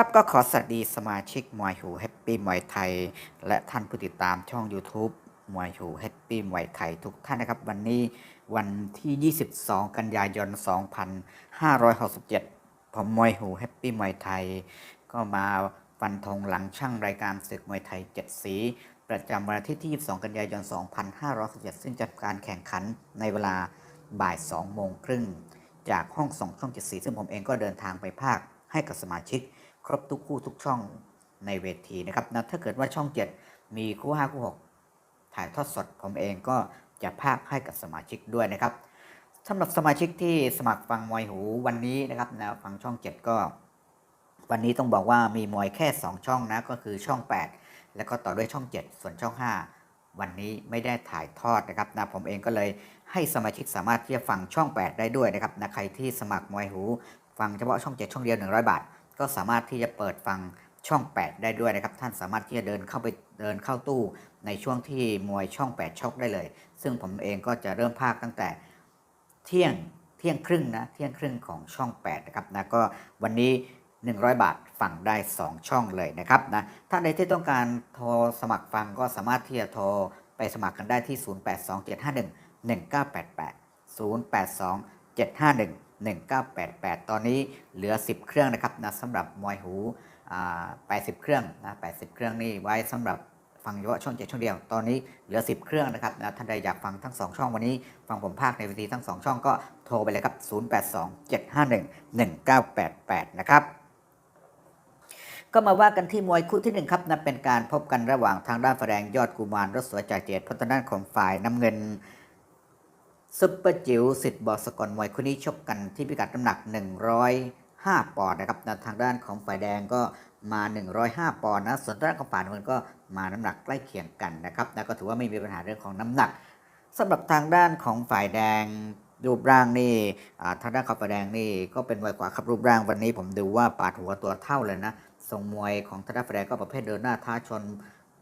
ครับก็ขอสวัสดีสมาชิกมวยหูแฮปปี้มวยไทย และท่านผู้ติดตามช่อง YouTube มวยหูแฮปปี้มวยไทยทุกท่านนะครับ วันนี้วันที่ 22 กันยายน 2567 ผมมวยหูแฮปปี้มวยไทย ก็มาฟันธงหลังช่างรายการศึกมวยไทย 7 สี ประจำวันอาทิตย์ที่ 22 กันยายน 2567 ซึ่งจะการแข่งขันในเวลาบ่าย 2 โมงครึ่ง จากห้องส่งช่อง 7 สี ซึ่งผมเองก็เดินทางไปภาคให้กับสมาชิก ครบทุกคู่ทุกช่องในเวทีนะครับนะถ้าเกิดว่าช่อง7มีคู่5คู่6ถ่ายทอดสดผมเองก็จะภาคให้กับสมาชิกด้วยนะครับสำหรับสมาชิกที่สมัครฟังมวยหูวันนี้นะครับนะฟังช่อง7ก็ วันนี้ต้องบอกว่ามีมวยแค่ 2 ช่องนะก็คือช่อง 8 แล้วก็ต่อด้วยช่อง 7 ส่วนช่อง 5 วันนี้ไม่ได้ถ่ายทอดนะครับนะผมเองก็เลยให้สมาชิกสามารถที่จะฟังช่อง 8 ได้ด้วยนะครับนะใครที่สมัครมวยหู ฟังเฉพาะช่อง 7 ช่องเดียว 100 บาท ก็สามารถที่จะเปิดฟังช่อง 8 ได้ด้วยนะครับ ท่านสามารถที่จะเดินเข้าไปเดินเข้าตู้ในช่วงที่มวยช่อง 8ชกได้เลย ซึ่งผมเองก็จะเริ่มภาคตั้งแต่เที่ยงเที่ยงครึ่งนะเที่ยงครึ่งของช่อง8นะครับนะก็วันนี้ 100 บาทฟังได้ 2 ช่องเลยนะครับนะท่านใดที่ต้องการโทรสมัครฟังก็สามารถที่จะโทรไปสมัครกันได้ที่ 082751 1988 082 751 1988 ตอนนี้เหลือ 10 เครื่องนะครับนะสำหรับมวยหู 80 เครื่องนะ80 เครื่องนี่ไว้สำหรับฟังเฉพาะช่องเจ็ดช่องเดียว ตอนนี้เหลือ 10 เครื่องนะครับนะท่านใดอยากฟังทั้ง 2 ช่องวันนี้ ฟังผมภาคในเวทีทั้ง 2 ช่องก็โทรไปเลยครับ 082 751 1988 นะครับก็มาว่ากันที่มวยคู่ที่หนึ่งครับนะเป็นการพบกันระหว่างทางด้านแสดงยอดกุมารรถสวยจ่าเจตพัฒนานของฝ่ายน้ำเงิน ซุปเปอร์จิ๋วสิทธิ์บอสกลมวยคู่นี้ชกกันที่พิกัดน้ำหนัก 105 ปอนด์นะครับทางด้านของฝ่ายแดงก็มา 105 ปอนด์นะ ส่วนทางด้านของฝ่ายน้ำเงินก็มาน้ำหนักใกล้เคียงกันนะครับนะก็ถือว่าไม่มีปัญหาเรื่องของน้ำหนักสำหรับทางด้านของฝ่ายแดงรูปร่างนี่ทางด้านของฝ่ายแดงนี่ก็เป็นวัยกว่าครับรูปร่างวันนี้ผมดูว่าปาดหัวตัวเท่าเลยนะทรงมวยของทางด้านฝ่ายแดงก็ประเภทเดินหน้าท้าชน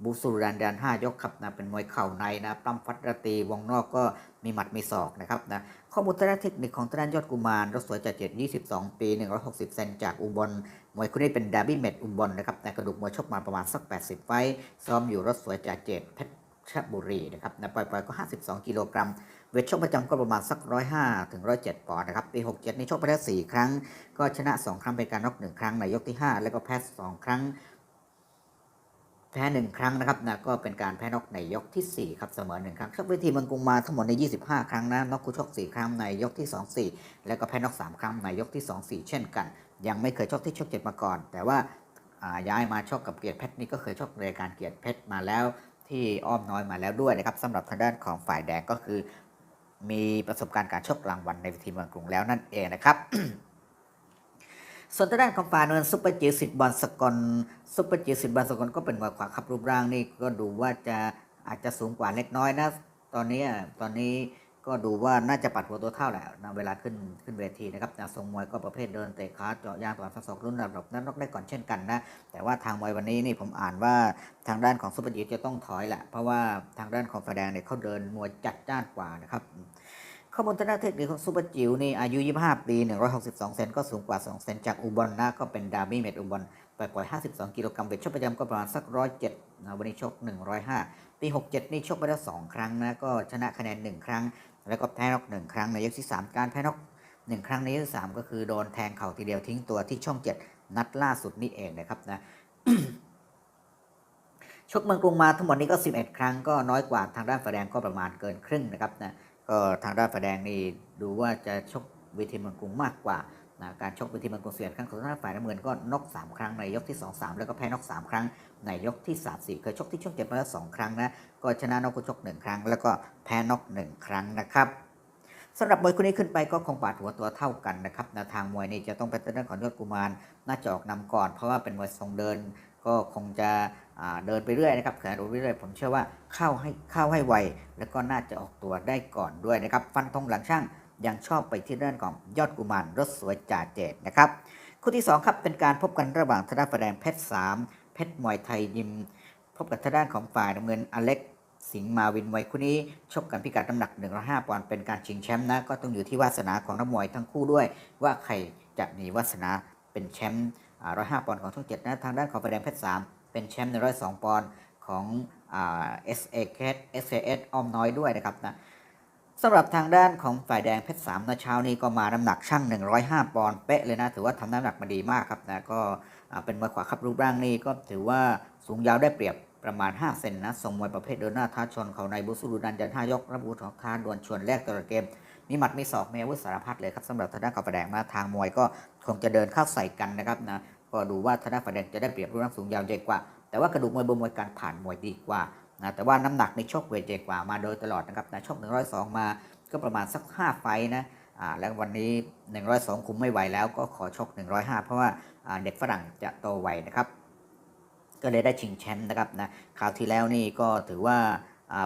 บูสุรันดันห้ายกครับนะเป็นมวยเข่าในนะปล้ำฟัดระตีวงนอกก็มีหมัดมีศอกนะครับนะข้อมูลทางด้าเทคนิคของทางด้านยอดกุมารรถสวยจากเจ็ด22 ปี 160 เซนจากอุบลมวยคู่นี้เป็นดาร์บี้เมดอุบลนะครับแต่กระดูกมวยชกมาประมาณสัก 80 ไฟซ้อมอยู่รถสวยจากเจ็ดเพชรบุรีนะครับนะปล่อยๆก็ 52 กิโลกรัม เวทชกประจำก็ประมาณสัก 105ถึง107 ปอนด์นะครับ ปี 67 นี่ชกไปแล้ว 4 ครั้ง ก็ชนะ 2 ครั้งเป็นการน็อก1ครั้งในยกที่ 5 แล้วก็แพ้ 2 ครั้ง แพ้1ครั้งนะครับนะก็เป็นการแพ้นอกในยกทีสี่4 ครับเสมอ1ครั้งชกเวทีเมืองกรุงมาทั้งหมดใน 25 ครั้งนะนอกคู่ชก 4 ครั้งในยกที่ 2 4 แล้วก็แพ้นอก 3 ครั้งในยกที่ 2 4 เช่นกัน ยังไม่เคยชกที่ชกเจ็ดมาก่อน แต่ว่าอ่าย้ายมาชกกับเกียรติเพชรนี่ก็เคยชกรายการเกียรติเพชรมาแล้ว ที่อ้อมน้อยมาแล้วด้วยนะครับสำหรับทางด้านของฝ่ายแดงก็คือ มีประสบการณ์การชกรางวัลในเวทีเมืองกรุงแล้วนั่นเองนะครับ ส่วนทางด้านของฝ่ายนวลซุปเปอร์จิ๋วสิทธิ์บอลสกลซุปเปอร์จิ๋วสิทธิ์บอลสกลก็เป็นมวยขวาครับรูปร่างนี่ก็ดูว่าจะอาจจะสูงกว่าเล็กน้อยนะ ตอนนี้ตอนนี้ก็ดูว่าน่าจะปัดหัวตัวเท่าแหละนะเวลาขึ้นขึ้นเวทีนะครับนะทรงมวยก็ประเภทเดินเตะขาเจาะยางต่อทั้งสองรุ่นระดับนั้นนอกได้ก่อนเช่นกันนะ แต่ว่าทางมวยวันนี้นี่ผมอ่านว่าทางด้านของซุปเปอร์จิ๋วจะต้องถอยแหละ เพราะว่าทางด้านของฝ่ายแดงเนี่ยเขาเดินมวยจัดจ้านกว่านะครับ ข้อมูลทางด้านเทคนิคของซูเปอร์จิ๋วนี่อายุ 25 ปี 162 เซนก็สูงกว่า 2 เซนจากอุบลนะก็เป็นดาร์บี้เมดอุบลปล่อย 52 กิโลกรัมเวทชกประจำก็ประมาณสัก 107นะวันนี้ชก 105 ปี 67 นี่ชกไปแล้ว 2 ครั้งนะก็ชนะคะแนน 1 ครั้ง แล้วก็แพ้น็อก 1 ครั้งในยกที่ 3 การแพ้น็อก 1 ครั้งในยกที่ 3 ก็คือโดนแทงเข่าทีเดียวทิ้งตัวที่ช่อง 7 นัดล่าสุดนี่เองนะครับนะชกเมืองกรุงมาทั้งหมดนี้ก็ 11 ครั้งก็น้อยกว่าทางด้านฝ่ายแดงก็ประมาณเกินครึ่งนะครับนะ ก็ทางด้านฝ่ายแดงนี่ดูว่าจะชกเวทีเมืองกรุงมากกว่านะการชกเวทีเมืองกรุงเสียครั้งของทางด้านฝ่ายน้ำเงินก็นอก3 ครั้งในยกที่ 2 3 แล้วก็แพ้นอก3 ครั้งในยกที่3 4เคยชกที่ช่วงเจ็บมาแล้ว2ครั้งนะก็ชนะนอกคู่ชก 1 ครั้ง แล้วก็แพ้นอก1ครั้งนะครับสำหรับมวยคู่นี้ขึ้นไปก็คงปาดหัวตัวเท่ากันนะครับนวทางมวยนี่จะต้องเป็นทางด้านของยอดกุมารน่าจะออกนำก่อน เพราะว่าเป็นมวยทรงเดิน ก็คงจะเดินไปเรื่อยนะครับแขนไปเรื่อยผมเชื่อว่าเข้าให้เข้าให้ไว แล้วก็น่าจะออกตัวได้ก่อนด้วยนะครับ ฟันธงหลังช่างยังชอบไปที่ด้านของยอดกุมารรถสวยจ่าเจดนะครับคู่ที่2ครับเป็นการพบกันระหว่างทางด้านฝ่ายแดงเพชร3เพชรมวยไทยยิม พบกับทางด้านของฝ่ายน้ำเงินอเล็กสิงห์มาวินมวยคู่นี้ชกกันพิกัดน้ำหนัก 105ปอนด์เป็นการชิงแชมป์นะก็ต้องอยู่ที่วาสนาของนักมวยทั้งคู่ด้วย ว่าใครจะมีวาสนาเป็นแชมป์ ร้อยห้าปอนด์ของช่องเจ็ดนะทางด้านของฝ่ายแดงเพชรสามเป็นแชมป์ในร้อยสองปอนด์ของเอ่า SA Cat SAS อ้อมน้อยด้วยนะครับนะสำหรับทางด้านของฝ่ายแดงเพชรสามนะเช้านี้ก็มาน้ำหนักช่าง 105 ปอนด์เป๊ะเลยนะ ถือว่าทำน้ำหนักมาดีมากครับนะก็เป็นมวยขวาครับรูปร่างนี่ก็ถือว่าสูงยาวได้เปรียบประมาณ 5 เซนนะทรงมวยประเภทเดินหน้าท้าชนเขาในบุสุรุดันยันท่ายกระบุของท้าดวลชวนแรกตลอดเกม มีหมัดมีศอกมีอาวุธสารพัดเลยครับสำหรับทางด้านกับฝ่ายแดงนะทางมวยก็คงจะเดินเข้าใส่กันนะครับนะก็ดูว่าทางด้านฝ่ายแดงจะได้เปรียบรูปร่างสูงยาวใหญ่กว่า แต่ว่ากระดูกมวยบนมวยการผ่านมวยดีกว่านะแต่ว่าน้ำหนักในชกเวทใหญ่กว่ามาโดยตลอดนะครับนะชก102 มาก็ประมาณสัก 5 ไฟนะอ่าแล้ววันนี้ 102 คุมไม่ไหวแล้วก็ขอชก 105 เพราะว่าอ่าเด็กฝรั่งจะโตไวนะครับ ก็เลยได้ชิงแชมป์นะครับนะคราวที่แล้วนี่ก็ถือว่า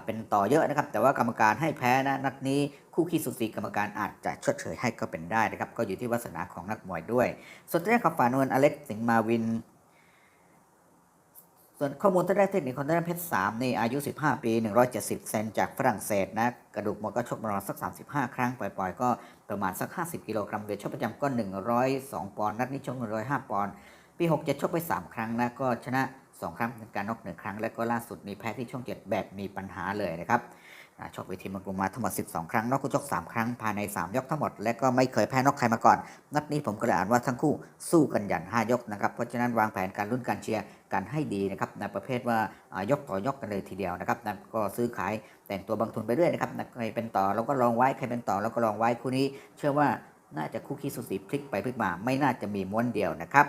เป็นต่อเยอะนะครับ แต่ว่ากรรมการให้แพ้นะนัดนี้คู่ขี้สุดสีกรรมการอาจจะชดเชยให้ก็เป็นได้นะครับ ก็อยู่ที่วาสนาของนักมวยด้วย ส่วนทางด้านของฝ่านวลอเล็กสิงห์มาวิน ส่วนข้อมูลทางด้านเทคนิคของทางด้เพชรสามนี่อายุ 15 ปี 170 เซนจากฝรั่งเศสนะกระดูกมวยก็ชกประมาณสัก 35 ครั้งปล่อยๆ ก็ประมาณสัก 50 กิโลกรัมเวทชกประจำก็ 102 ปอนด์นัดนี้ชก105 ปอนด์ปี 67 ชกไป 3 ครั้งนะก็ชนะ 2ครั้งเป็นการนอก1ครั้ง และก็ล่าสุดมีแพ้ที่ช่อง7แบบมีปัญหาเลยนะครับชกเวทีมังกรมาทั้งหมด 12 ครั้งนอกคู่ชก 3 ครั้ง ภายใน 3 ยกทั้งหมด และก็ไม่เคยแพ้นอกใครมาก่อน นัดนี้ผมก็เลยอ่านว่าทั้งคู่สู้กันอย่าง 5 ยกนะครับ เพราะฉะนั้นวางแผนการลุ้นการเชียร์กันให้ดีนะครับในประเภทว่ายกต่อยกกันเลยทีเดียวนะครับนะก็ซื้อขายแต่งตัวบางทุนไปเรื่อยนะครับใครเป็นต่อเราก็ลองไว้ ใครเป็นต่อเราก็ลองไว้ คู่นี้ เชื่อว่าน่าจะคู่ขี้สุสีพลิกไปพลิกมา ไม่น่าจะมีม้วนเดียวนะครับ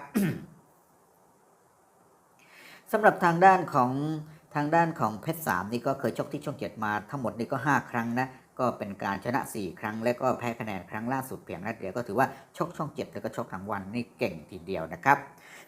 สำหรับทางด้านของทางด้านของเพชรสามนี่ก็เคยชกที่ช่องเจ็ดมาทั้งหมดนี่ก็ 5 ครั้งนะก็เป็นการชนะ 4 ครั้ง และก็แพ้คะแนนครั้งล่าสุดเพียงนัดเดียวก็ถือว่าชกช่องเจ็ดแล้วก็ชกทั้งวันนี่เก่งทีเดียวนะครับ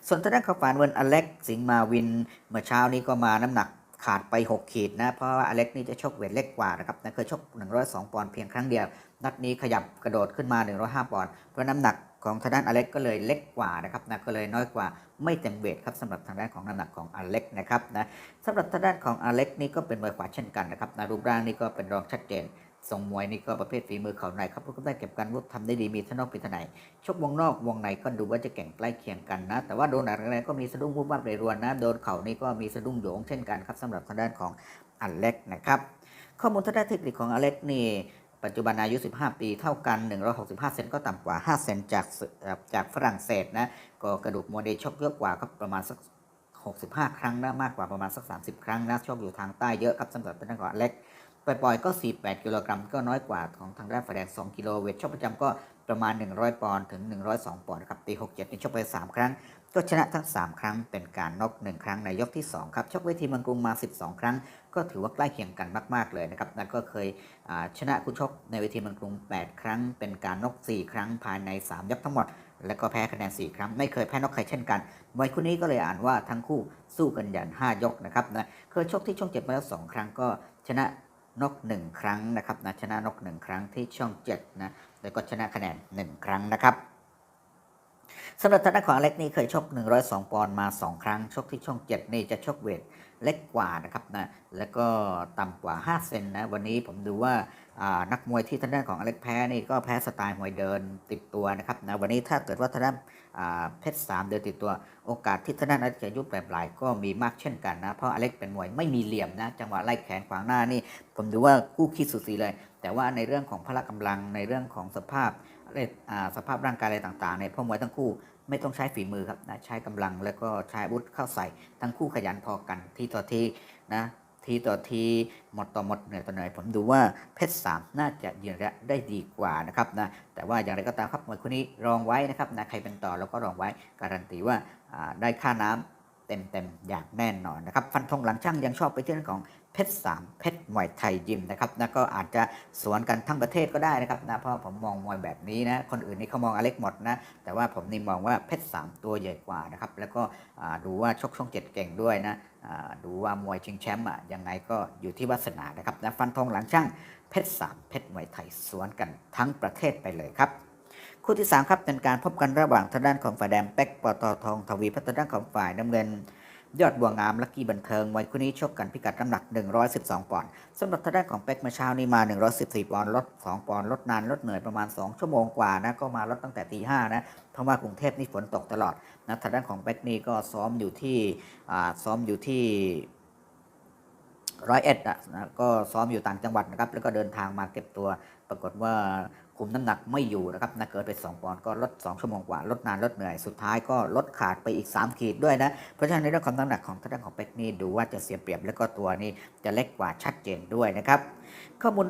ส่วนทางด้านของฟานเวิร์นอเล็กสิงมาวินเมื่อเช้านี้ก็มาน้ำหนักขาดไป 6 ขีดนะ เพราะว่าอเล็กนี่จะชกเวทเล็กกว่านะครับนะเคยชก 102 ปอนด์เพียงครั้งเดียว นัดนี้ขยับกระโดดขึ้นมา 105 ปอนด์เพราะน้ำหนัก ของทางด้านอเล็กก็เลยเล็กกว่านะครับนะก็เลยน้อยกว่าไม่เต็มเวทครับสำหรับทางด้านของน้ำหนักของอเล็กนะครับนะสำหรับทางด้านของอเล็กนี่ก็เป็นมวยขวาเช่นกันนะครับนะรูปร่างนี่ก็เป็นรองชัดเจนทรงมวยนี่ก็ประเภทฝีมือเขาในครับก็ได้เก็บการวุฒิทำได้ดีมีทั้งนอกเป็นทนายชกวงนอกวงในก็ดูว่าจะแข่งใกล้เคียงกันนะ แต่ว่าโดนอะไรก็มีสะดุ้งวุบวับเรรวนนะโดนเข่านี่ก็มีสะดุ้งโยงเช่นกันครับสำหรับทางด้านของอเล็กนะครับข้อมูลทางด้านเทคนิคของอเล็กนี่ ปัจจุบันอายุ 15 ปีเท่ากัน 165 เซนก็ต่ำกว่า 5 เซนจากสเอ่อจากฝรั่งเศสนะ ก็กระดูกมวยเดชอบเยอะกว่าครับประมาณสัก 65 ครั้งนะ มากกว่าประมาณสัก 30 ครั้งนะ ชอบอยู่ทางใต้เยอะครับสำหรับเป็นนักกอล์ฟเล็ก ปล่อยๆก็ 48 กิโลกรัมก็น้อยกว่าของทางด้านฝ่ายแดง 2 กิโลเวทชกประจำก็ประมาณ 100 ปอนด์ถึง 102 ปอนด์ครับปี67นี่ชกไป 3 ครั้ง ก็ชนะทั้ง 3 ครั้งเป็นการน็อก1ครั้งในยกที่ 2 ครับชกเวทีเมืองกรุงมา 12 ครั้ง ก็ถือว่าใกล้เคียงกันมาก ๆ เลยนะครับนั่นก็เคยชนะคู่ชกในเวทีเมืองกรุง 8 ครั้ง เป็นการน็อก4 ครั้งภายใน 3 ยกทั้งหมด แล้วก็แพ้คะแนน 4 ครั้ง ไม่เคยแพ้น็อกใครเช่นกันมวยคู่นี้ก็เลยอ่านว่าทั้งคู่สู้กันอย่าง5ยกนะครับนะเคยชกที่ช่อง7มาแล้ว2ครั้งก็ชนะ นกหนึ่งครั้งนะครับนะชนะนกหนึ่งครั้งที่ช่องเจ็ดนะแล้วก็ชนะคะแนนหนึ่งครั้งนะครับสำหรับทางด้านของอเล็กนี่เคยชก 102 ปอนด์มา 2 ครั้ง ชกที่ช่อง 7 นี่จะชกเวท เล็กกว่านะครับนะแล้วก็ต่ำกว่า 5 เซนนะวันนี้ผมดูว่านักมวยที่ทางด้านของอเล็กแพ้นี่ก็แพ้สไตล์มวยเดินติดตัวนะครับนะวันนี้ถ้าเกิดว่าทางด้านอ่าเพชรสามเดินติดตัว โอกาสที่ทางด้านอเล็กจะยุบแบบหลายก็มีมากเช่นกันนะเพราะอเล็กเป็นมวยไม่มีเหลี่ยมนะจังหวะไล่แขนขวางหน้านี่ ผมดูว่าคู่คิดสุดสีเลย แต่ว่าในเรื่องของพละกำลังในเรื่องของสภาพอะไรสภาพร่างกายอะไรต่างๆเนี่ยพ่อมวยทั้งคู่ ไม่ต้องใช้ฝีมือครับนะใช้กำลังแล้วก็ใช้อาวุธเข้าใส่ ทั้งคู่ขยันพอกันทีต่อทีนะทีต่อทีหมดต่อหมดเหนื่อยต่อเหนื่อยผมดูว่าเพชรสามน่าจะยืนระยะได้ดีกว่านะครับนะแต่ว่าอย่างไรก็ตามครับมวยคู่นี้รองไว้นะครับนะใครเป็นต่อเราก็รองไว้การันตีว่าอ่าได้ค่าน้ำ เต็มๆอย่างแน่นอนนะครับฟันธงหลังช่างยังชอบไปที่เรื่องของเพชรสามเพชรมวยไทยยิมนะครับนะก็อาจจะสวนกันทั้งประเทศก็ได้นะครับนะเพราะผมมองมวยแบบนี้นะคนอื่นนี่เขามองอเล็กหมดนะแต่ว่าผมนี่มองว่าเพชรสามตัวใหญ่กว่านะครับแล้วก็ดูว่าชกช่องเจ็ดเก่งด้วยนะดูว่ามวยชิงแชมป์อะยังไงก็อยู่ที่วาสนานะครับนะฟันธงหลังช่างเพชรสามเพชรมวยไทยสวนกันทั้งประเทศไปเลยครับ คู่ที่ 3 ครับเป็นการพบกันระหว่างทางด้านของฝ่ายแดงเป็กปตทองทวีพัฒนด้านของฝ่ายน้ำเงิน ยอดบัวงามลักกี้บันเทิงมวยคู่นี้ชกกันพิกัดน้ำหนัก 112 ปอนด์สำหรับทางด้านของเป็กเมื่อเช้านี้มา 114 ปอนด์ลด 2 ปอนด์ลดนานลดเหนื่อยประมาณ 2 ชั่วโมงกว่านะก็มาลดตั้งแต่ตีห้านะเพราะว่ากรุงเทพนี่ฝนตกตลอดนะทางด้านของเป็กนี่ก็ซ้อมอยู่ที่ซ้อมอยู่ที่ร้อยเอ็ดนะก็ซ้อมอยู่ต่างจังหวัดนะครับแล้วก็เดินทางมาเก็บตัวปรากฏว่า คุมน้ำหนักไม่อยู่นะครับนะเกิดไป 2 ปอนด์ก็ลด 2 ชั่วโมงกว่า ลดนานลดเหนื่อย สุดท้ายก็ลดขาดไปอีก 3 ขีดด้วยนะ เพราะฉะนั้นในเรื่องของน้ำหนักของทางด้านของเป็กนี่ดูว่าจะเสียเปรียบแล้วก็ตัวนี้จะเล็กกว่าชัดเจนด้วยนะครับ ข้อมูล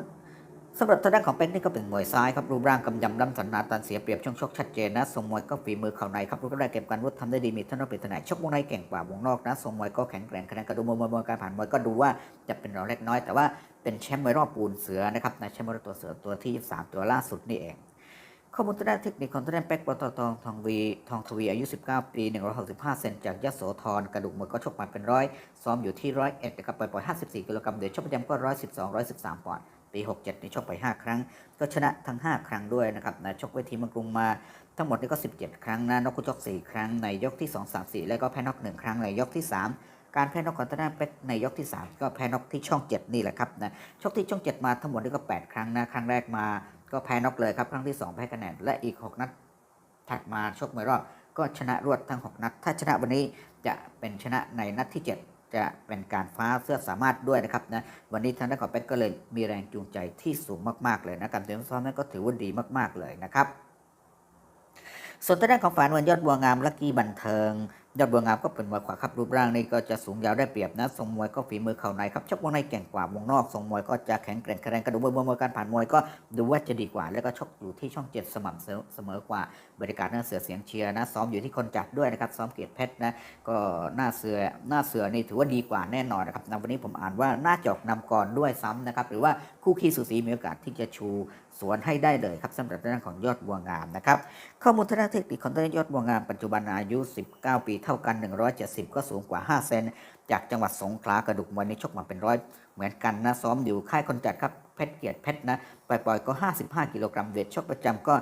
สำหรับทางด้านของเป็กนี่ก็เป็นมวยซ้ายครับรูปร่างกำยำล้ำสันนาตันเสียเปรียบช่วงชกชัดเจนนะทรงมวยก็ฝีมือเข่าในครับรูปร่างเก็บการวุฒิทำได้ดีมีท่านนอกเป็นทนายชกวงในเก่งกว่าวงนอกนะทรงมวยก็แข็งแกร่งคะแนนกระดูมวยมวยการผ่านมวยก็ดูว่าจะเป็นรองเล็กน้อย แต่ว่าเป็นแชมป์มวยรอบปูนเสือนะครับในแชมป์มวยตัวเสือตัวที่3ตัวล่าสุดนี่เองข้อมูลทางด้านเทคนิคของทางด้านแป๊กปตทองทองวีทองทวีอายุ 19 ปี 165 เซนจากยโสธรกระดูกมวยก็ชกมาเป็นร้อยซ้อมอยู่ที่ร้อยเอ็ดนะครับปล่อยๆ54 กิโลกรัมเดี๋ยวชกประจำก็ 112 113ปอนด์ ปี 67นี่ชกไป 5 ครั้ง ก็ชนะทั้ง 5 ครั้งด้วยนะครับนะชกเวทีมืองกรุงมาทั้งหมดนี่ก็ 17 ครั้งนะนกคุชก4 ครั้งในยกที่ 2 3 4 แล้วก็แพ้นอก 1 ครั้งในยกที่ 3 การแพ้นอกของทางด้านเป็กในยกที่ 3 ก็แพ้นอกที่ช่อง 7 นี่แหละครับนะชกที่ช่อง 7 มาทั้งหมดนี่ก็ 8 ครั้งนะครั้งแรกมาก็แพ้นอกเลยครับครั้งที่ 2 แพ้คะแนนและอีก 6 นัดถัดมาชกมวยรอบก็ชนะรวดทั้ง 6 นัด ถ้าชนะวันนี้จะเป็นชนะในนัดที่ 7 จะเป็นการฟ้าเสื้อสามารถด้วยนะครับนะวันนี้ทางด้านของเป็กก็เลยมีแรงจูงใจที่สูงมากๆเลยนะการเตรียมซ้อมนั้นก็ถือว่าดีมาก ๆเลยนะครับส่วนทางด้านของฝานวันยอดบัวงามลักกี้บันเทิง ยอดบัวงามก็เป็นมวยขวาครับรูปร่างนี่ก็จะสูงยาวได้เปรียบนะทรงมวยก็ฝีมือเข่าในครับชกวงในเก่งกว่าวงนอกทรงมวยก็จะแข็งแกร่งแข็งกระดูกมวยมวยการผ่านมวยก็ดูว่าจะดีกว่า แล้วก็ชกอยู่ที่ช่องเจ็ดสม่ำเสมอกว่าบรรยากาศหน้าเสือเสียงเชียร์นะซ้อมอยู่ที่คนจัดด้วยนะครับซ้อมเกียรติเพชรนะก็หน้าเสือหน้าเสือนี่ถือว่าดีกว่าแน่นอนนะครับนวันนี้ผมอ่านว่าน่าจอกนำก่อนด้วยซ้ำนะครับหรือว่าคู่ขี้สูสีมีโอกาสที่จะชูสวนให้ได้เลยครับสำหรับด้านของยอดบัวงามนะครับข้อมูลทางด้านเทคนิคของยอดบัวงามปัจจุบันอายุ 19 ปีเท่ากัน 170 ก็สูงกว่า 5 เซน จากจังหวัดสงขลากระดูกมวยนี่ชกมาเป็นร้อยเหมือนกันนะ ซ้อมอยู่ค่ายคนจัดครับเพชรเกียรติเพชรนะปล่อยๆก็ 55 กิโลกรัมเวทชกประจำก็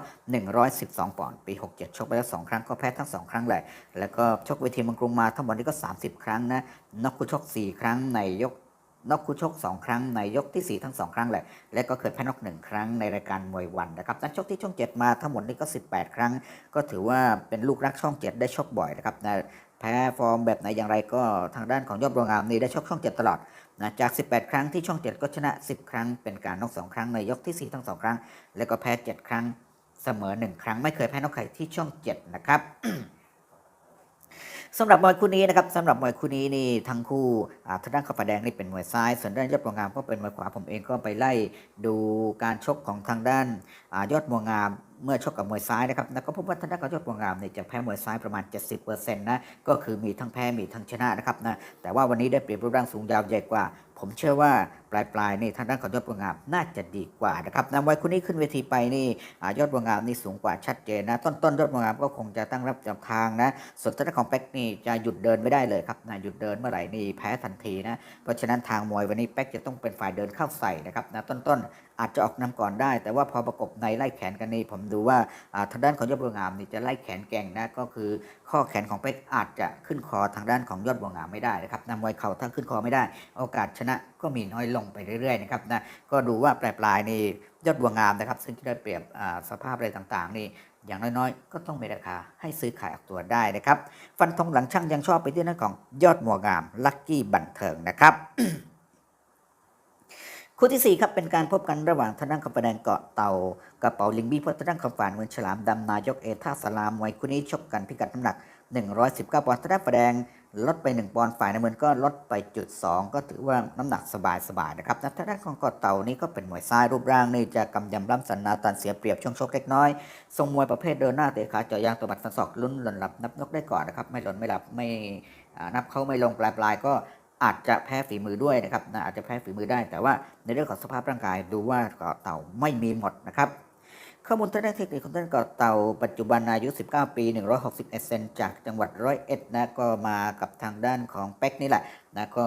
112 ปอนด์ปี 67 ชกไปแล้ว 2 ครั้งก็แพ้ทั้ง 2 ครั้งเลย แล้วก็ชกเวทีมังกรุงมาทั้งหมดนี้ก็ 30 ครั้งนะนอกคู่ชก 4 ครั้งในยก นกคู่ชก2ครั้งในยกที่4ทั้ง2ครั้งเลยและก็เคยแพ้นอก1ครั้งในรายการมวยวันนะครับนักชกที่ช่อง7มาทั้งหมดนี้ก็ 18 ครั้ง ก็ถือว่าเป็นลูกรักช่อง7ได้ชกบ่อยนะครับนะแพ้ฟอร์มแบบไหนอย่างไรก็ทางด้านของยอดบัวงามนี่ได้ชกช่อง7ตลอดนะจาก 18 ครั้งที่ช่อง7ก็ชนะ 10 ครั้งเป็นการนอก2ครั้งในยกที่4ทั้ง2ครั้ง แล้วก็แพ้ 7 ครั้งเสมอ 1 ครั้งไม่เคยแพ้นอกใครที่ช่อง 7 นะครับ สำหรับมวยคู่นี้นะครับสำหรับมวยคู่นี้นี่ทั้งคู่อ่าทางด้านข้าวแดงนี่เป็นมวยซ้าย ส่วนด้านยอดมวงามก็เป็นมวยขวาผมเองก็ไปไล่ดูการชกของทางด้านอยอดบัวงามเมื่อชกกับมวยซ้ายนะครับ แล้วก็พบว่าทางด้านของยอดบัวงามเนี่ยจะแพ้มวยซ้ายประมาณ 70%นะ ก็คือมีทั้งแพ้มีทั้งชนะนะครับนะ แต่ว่าวันนี้ได้เปรียบรูปร่างสูงยาวใหญ่กว่า ผมเชื่อว่าปลายปลายๆนี่ทางด้านของยอดบัวงามน่าจะดีกว่านะครับนะไว้คุณนี้ขึ้นเวทีไปนี่อยอดบัวงามนี่สูงกว่าชัดเจนนะ ต้นๆยอดบัวงามก็คงจะตั้งรับจับทางนะ ส่วนทางด้านของเป็กนี่จะหยุดเดินไม่ได้เลยครับนะหยุดเดินเมื่อไหร่นี่แพ้ทันทีนะ เพราะฉะนั้นทางมวยวันนี้เป็กจะต้องเป็นฝ่ายเดินเข้าใส่นะครับนะต้นๆอาจจะออกนำก่อนได้ แต่ว่าพอประกบในไล่แขนกันนี่ผมดูว่าทางด้านของยอดบัวงามนี่จะไล่แขนแก่งนะก็คือข้อแขนของเป็กอาจจะขึ้นคอทางด้านของยอดบัวงามไม่ได้นะครับนะมวยเข่าถ้าขึ้นคอไม่ได้ โอกาสชนะก็มีน้อยลงไปเรื่อยๆนะครับนะก็ดูว่าปลายๆนี่ยอดบัวงามนะครับ ซึ่งจะได้เปรียบสภาพอะไรต่างๆ นี่อย่างน้อยๆ ก็ต้องมีราคาให้ซื้อขายออกตัวได้นะครับ ฟันธงหลังช่างยังชอบไปที่นั่นของยอดมัวงามลัคกี้บันเทิงนะครับ คู่ที่ 4 ครับเป็นการพบกันระหว่างทางด้านคำแดงเกาะเต่ากระเป๋าลิงบี้พทางด้านคำฝานเมืองฉลามดำนายกเอท่าสลามมวยคู่นี้ชกกันพิกัดน้ำหนัก 119 ปอนด์ทางด้านแดงลดไป 1 ปอนด์ฝ่ายน้ำเงินก็ลดไปจุด2ก็ถือว่าน้ำหนักสบายๆนะครับทางด้านของเกาะเต่านี่ก็เป็นมวยซ้ายรูปร่างนี่จะกำยำล้ำสันนาตันเสียเปรียบช่วงชกเล็กน้อยทรงมวยประเภทเดินหน้าเตะขาเจาะยางตัวบัดฟันศอกลุ้นหล่นหลับนับนกได้ก่อนนะครับไม่หล่นไม่หลับไม่นับเข้าไม่ลงปลายปลายก็ อาจจะแพ้ฝีมือด้วยนะครับนะอาจจะแพ้ฝีมือได้ แต่ว่าในเรื่องของสภาพร่างกายดูว่าเกาะเต่าไม่มีหมดนะครับข้อมูลทางด้านเทคนิคของท่านเกาะเต่าปัจจุบันอายุ 19 ปี 161 เซนจากจังหวัดร้อยเอ็ดนะก็มากับทางด้านของเป็กนี่แหละนะก็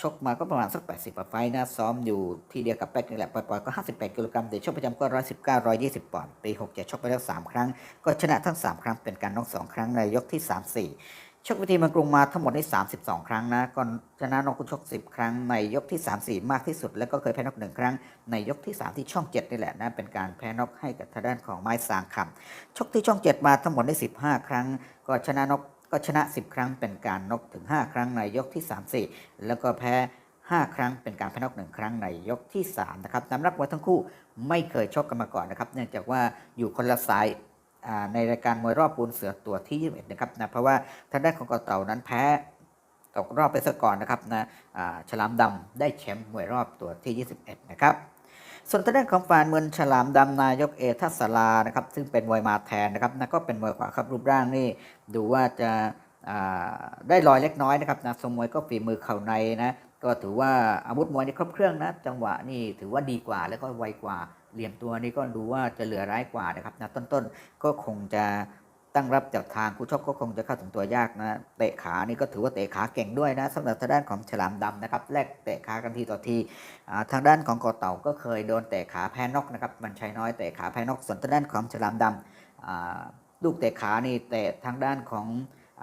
ชกมาก็ประมาณสัก 80กว่าไฟต์นะซ้อมอยู่ที่เดียวกับเป็กนี่แหละปล่อยๆก็ 58 กิโลกรัมแต่ชกประจำก็ 119 120 ปอนด์ปี67ชกไปแล้ว 3 ครั้ง ก็ชนะทั้ง 3 ครั้งเป็นการน็อก2ครั้งในยกที่ 3 4 ชกวิธีมืองกรุงมาทั้งหมดได้ 32 ครั้งนะก่อนชนะนกคุณชก 10 ครั้งในยกที่ 3 4 มากที่สุด แล้วก็เคยแพ้นกหนึ่งครั้ง ในยกที่ 3 ที่ช่อง 7 นี่แหละนะเป็นการแพ้นกให้กับทางด้านของไม้สางคำชกที่ช่อง 7 มาทั้งหมดได้ 15 ครั้ง ก็ชนะนกก็ชนะ 10 ครั้ง เป็นการนกถึง 5 ครั้งในยกที่ 3 4 แล้วก็แพ้ 5 ครั้ง เป็นการแพ้นกหนึ่งครั้งในยกที่3นะครับน้ำหนักมวยทั้งคู่ไม่เคยชกกันมาก่อนนะครับเนื่องจากว่าอยู่คนละสาย ในรายการมวยรอบปูนเสือตัวที่ 21 นะครับนะเพราะว่าทางด้านของกอเต่านั้นแพ้ตกรอบไปซะก่อนนะครับนะอ่าฉลามดำได้แชมป์มวยรอบตัวที่ 21 นะครับส่วนทางด้านของฟานเมืองฉลามดำนายกเอทัศลานะครับซึ่งเป็นมวยมาแทนนะครับนะก็เป็นมวยขวาครับรูปร่างนี่ดูว่าจะอ่าได้ลอยเล็กน้อยนะครับนะทรงมวยก็ฝีมือเข่าในนะก็ถือว่าอาวุธมวยนี่ครบเครื่องนะจังหวะนี่ถือว่าดีกว่าแล้วก็ไวกว่า เหลี่ยมตัวนี่ก็ดูว่าจะเหลือร้ายกว่านะครับนะต้นๆก็คงจะตั้งรับจากทางคู่ชกก็คงจะเข้าถึงตัวยากนะเตะขานี่ก็ถือว่าเตะขาเก่งด้วยนะสำหรับทางด้านของฉลามดำนะครับแลกเตะขากันทีต่อทีทางด้านของกอเต่าก็เคยโดนเตะขาแพ้นกนะครับมันชัยน้อยเตะขาแพ้นกส่วนทางด้านของฉลามดำลูกเตะขานี่เตะทางด้านของ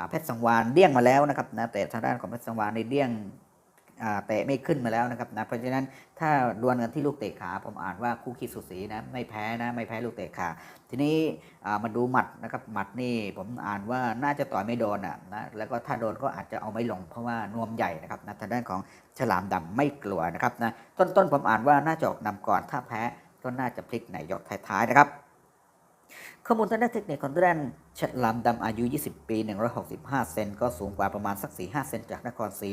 เพชรสังวานเดี้ยงมาแล้วนะครับนะเตะทางด้านของเพชรสังวานในเดี้ยง เตะไม่ขึ้นมาแล้วนะครับนะเพราะฉะนั้นถ้าดวลกันที่ลูกเตะขาผมอ่านว่าคู่ขี้สุสีนะไม่แพ้นะไม่แพ้ลูกเตะขาทีนี้มาดูหมัดนะครับหมัดนี่ผมอ่านว่าน่าจะต่อยไม่โดนอะนะแล้วก็ถ้าโดนก็อาจจะเอาไม่ลงเพราะว่านวมใหญ่นะครับนะทางด้านของฉลามดำไม่กลัวนะครับนะต้นต้นผมอ่านว่าน่าจะออกนำก่อนถ้าแพ้ก็น่าจะพลิกในยกท้ายๆนะครับข้อมูลทางด้านเทคนิคของทางด้านฉลามดำอายุ 20 ปี 165 เซนก็สูงกว่าประมาณสัก 4-5 เซนจากนครศรี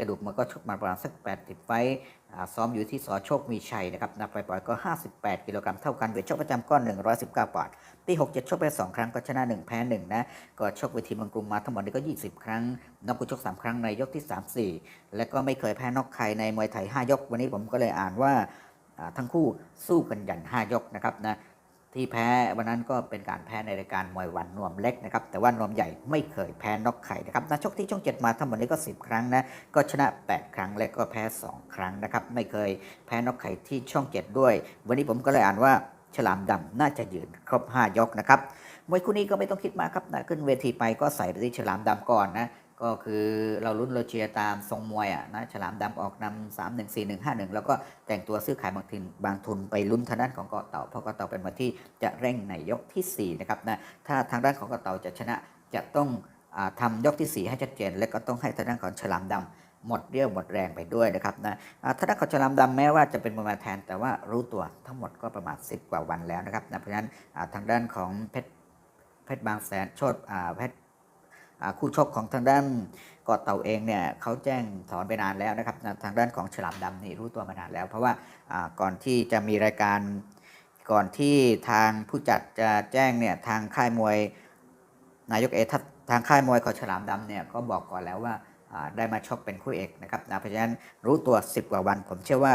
กระดูกมันก็ชกมาประมาณสัก 80 ไฟต์อ่าซ้อมอยู่ที่สอโชคมีชัยนะครับนักไปปล่อยก็ 58 กิโลกรัมเท่ากันเวทชกประจำก็ 119ปอนด์ปี67 ชกไป 2 ครั้งก็ชนะ 1 แพ้ 1 นะ ก็ชกเวทีเมืองกรุงมาทั้งหมดนี่ก็ 20 ครั้งนอกกุชก 3 ครั้งในยกที่ 3 4 และก็ไม่เคยแพ้นอกใครในมวยไทย 5 ยก วันนี้ผมก็เลยอ่านว่าอ่าทั้งคู่สู้กันยัน 5 ยกนะครับนะ ที่แพ้วันนั้นก็เป็นการแพ้ในรายการมวยวันนวมเล็กนะครับแต่ว่านวมใหญ่ไม่เคยแพ้นอกไข่นะครับนักชกที่ช่องเจ็ดมาทั้งหมดนี้ก็ 10 ครั้งนะก็ชนะ 8 ครั้งและก็แพ้ 2 ครั้งนะครับไม่เคยแพ้นอกไข่ที่ช่องเจ็ดด้วย วันนี้ผมก็เลยอ่านว่าฉลามดำน่าจะยืนครบ 5 ยกนะครับมวยคู่นี้ก็ไม่ต้องคิดมากครับนะขึ้นเวทีไปก็ใส่ไปที่ฉลามดำก่อนนะ ก็คือเราลุ้นเราเชียร์ตามทรงมวยอะนะฉลามดำออกนำสามหนึ่งสี่หนึ่งห้าหนึ่งแล้วก็แต่งตัวซื้อขายบางทุนบางทุนไปลุ้นทางด้านของเกาะเต่าเพราะเกาะเต่าเป็นวันที่จะเร่งในยกทีสี่4นะครับนะถ้าทางด้านของเกาะเต่าจะชนะจะต้องอาทำยกทีสี่ 4 ให้ชัดเจน และก็ต้องให้ทางด้านของฉลามดำหมดเรี่ยวหมดแรงไปด้วยนะครับนะอ่าทางด้านของฉลามดำแม้ว่าจะเป็นมวยมาแทน แต่ว่ารู้ตัวทั้งหมดก็ประมาณ 10 กว่าวันแล้วนะครับนะเพราะฉะนั้นทางด้านของเพชรเพชรบางแสนโชดเพชร คู่ชกของทางด้านกาะเต่าเองเนี่ยเขาแจ้งถอนไปนานแล้วนะครับทางด้านของฉลามดำนี่รู้ตัวมานานแล้ว เพราะว่าก่อนที่จะมีรายการก่อนที่ทางผู้จัดจะแจ้งเนี่ยทางค่ายมวยนายกเอทัศทางค่ายมวยของฉลามดำเนี่ยก็บอกก่อนแล้วว่าได้มาชกเป็นคู่เอกนะครับนะเพราะฉะนั้นรู้ตัว 10 กว่าวัน ผมเชื่อว่า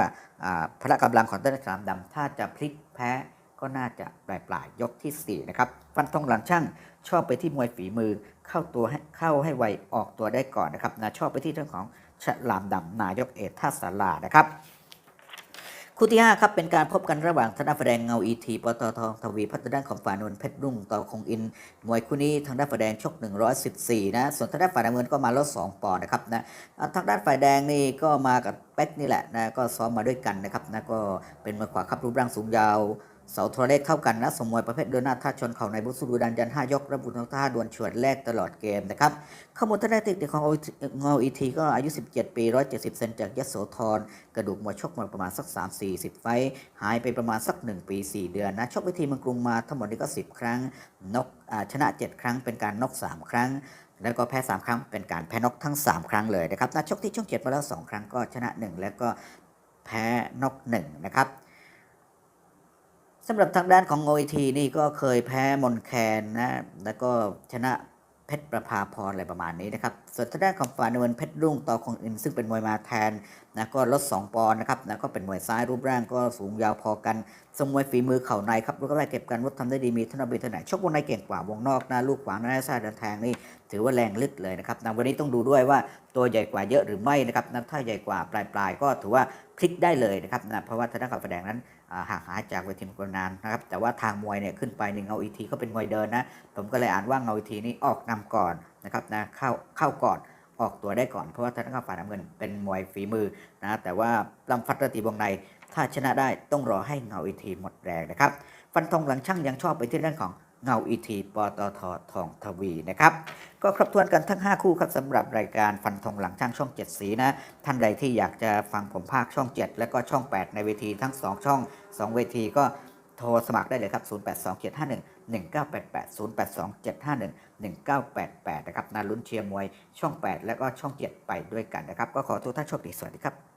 พละกำลังของต้นฉลามดำถ้าจะพลิกแพ้ก็น่าจะปลายปลายๆยกทีสี่ 4 นะครับ ฟันธงหลังช่างชอบไปที่มวยฝีมือ เข้าตัวให้เข้าให้ไวออกตัวได้ก่อนนะครับนะชอบไปที่เรื่องของฉลามดำนายกเอกท่าสารานะครับคู่ที่ 5 ครับ เป็นการพบกันระหว่างธนาแสดงเงาอีทีปตทองทวี พัฒด้านของฝ่ายนวลเพชรรุ่งต่อคงอิน มวยคู่นี้ทางด้านฝ่ายแดงชก 114 นะ ส่วนทางด้านฝ่ายน้ำเงินก็มาลด2ปอนด์นะครับนะทางด้านฝ่ายแดงนี่ก็มากับเป๊กนี่แหละนะก็ซ้อมมาด้วยกันนะครับนะก็เป็นมวยขวาครับรูปร่างสูงยาว เสาโทรเลขเท่ากันนะสมมวยประเภทเดินหน้าท่าชนเข่าในบุษดูดันยันห้ายกระบุทางท่าดวลเฉือนแรกตลอดเกมนะครับข้อมูลทางด้านเทคนิคของเงาอีทีก็อายุ 17 ปี 170 เซนจากยโสธรกระดูกมวยชกมาประมาณสัก 3 4 0 ไฟ หายไปประมาณสัก 1 ปี 4 เดือนนะชกไปทีมืองกรุงมาทั้งหมดนี้ก็ 10 ครั้งนกชนะ 7 ครั้งเป็นการนก 3 ครั้งแล้วก็แพ้ 3 ครั้งเป็นการแพ้นกทั้ง 3 ครั้งเลยนะครับนักชกที่ช่องเจ็ดมาแล้ว 2 ครั้งก็ชนะ 1 แล้วก็แพ้นก1นะครับ สำหรับทางด้านของโอทีนี่ก็เคยแพ้มนแคนนะ แล้วก็ชนะเพชรประภาพรอะไรประมาณนี้นะครับ ส่วนทางด้านของฝ่ายนวลเพชรรุ่งต่อคงอินซึ่งเป็นมวยมาแทนนะก็ลด 2 ปอนด์นะครับนะก็เป็นมวยซ้ายรูปร่างก็สูงยาวพอกันสมวยฝีมือเข่าในครับแล้วก็ไล่เก็บกันวุฒทำได้ดีมีธนบินถนัดชกวงในเก่งกว่าวงนอกหน้าลูกขวางหน้าซ้ายเดินแทงนี่ถือว่าแรงลึกเลยนะครับนะวันนี้ต้องดูด้วยว่าตัวใหญ่กว่าเยอะหรือไม่นะครับนะถ้าใหญ่กว่าปลายๆ ก็ถือว่าพลิกได้เลยนะครับนะเพราะว่าทางด้านของฝ่ายแดงนั้น ห่างหายจากเวทีมวยนานนะครับ แต่ว่าทางมวยเนี่ยขึ้นไปหนึ่งเงาอีทีก็เป็นมวยเดินนะ ผมก็เลยอ่านว่าเงาอีทีนี่ออกนำก่อนนะครับนะเข้าเข้าก่อนออกตัวได้ก่อนเพราะว่าทางด้านฝ่ายน้ำเงินเป็นมวยฝีมือนะแต่ว่าลำฟัดระตีวงในถ้าชนะได้ต้องรอให้เงาอีทีหมดแรงนะครับ ฟันธงหลังช่างยังชอบไปที่เรื่องของ เงาอีทีปตททองทวีนะครับก็ครบถ้วนกันทั้ง 5 คู่ครับสำหรับรายการฟันธงหลังช่างช่อง 7 สีนะท่านใดที่อยากจะฟังผมภาคช่อง 7 และก็ช่อง 8 ในเวทีทั้ง 2 ช่อง 2 เวทีก็โทรสมัครได้เลยครับ 082751 1988 082751 1988 นะครับนาลุ้นเชียร์มวยช่อง 8 และก็ช่อง 7 ไปด้วยกันนะครับ ก็ขอทุกท่านโชคดี สวัสดีครับ